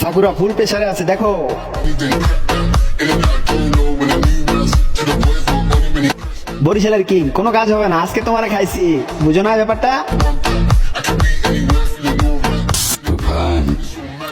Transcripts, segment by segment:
Sakura ফুল প্রেশারে আছে, দেখো। বরিশালের কিং, কোনো কাজ হবে না, আজকে তোমার খাইছি। বুঝো না ব্যাপারটা?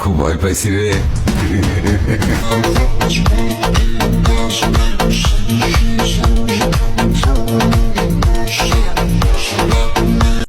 খুব ভয় পাইছি রে।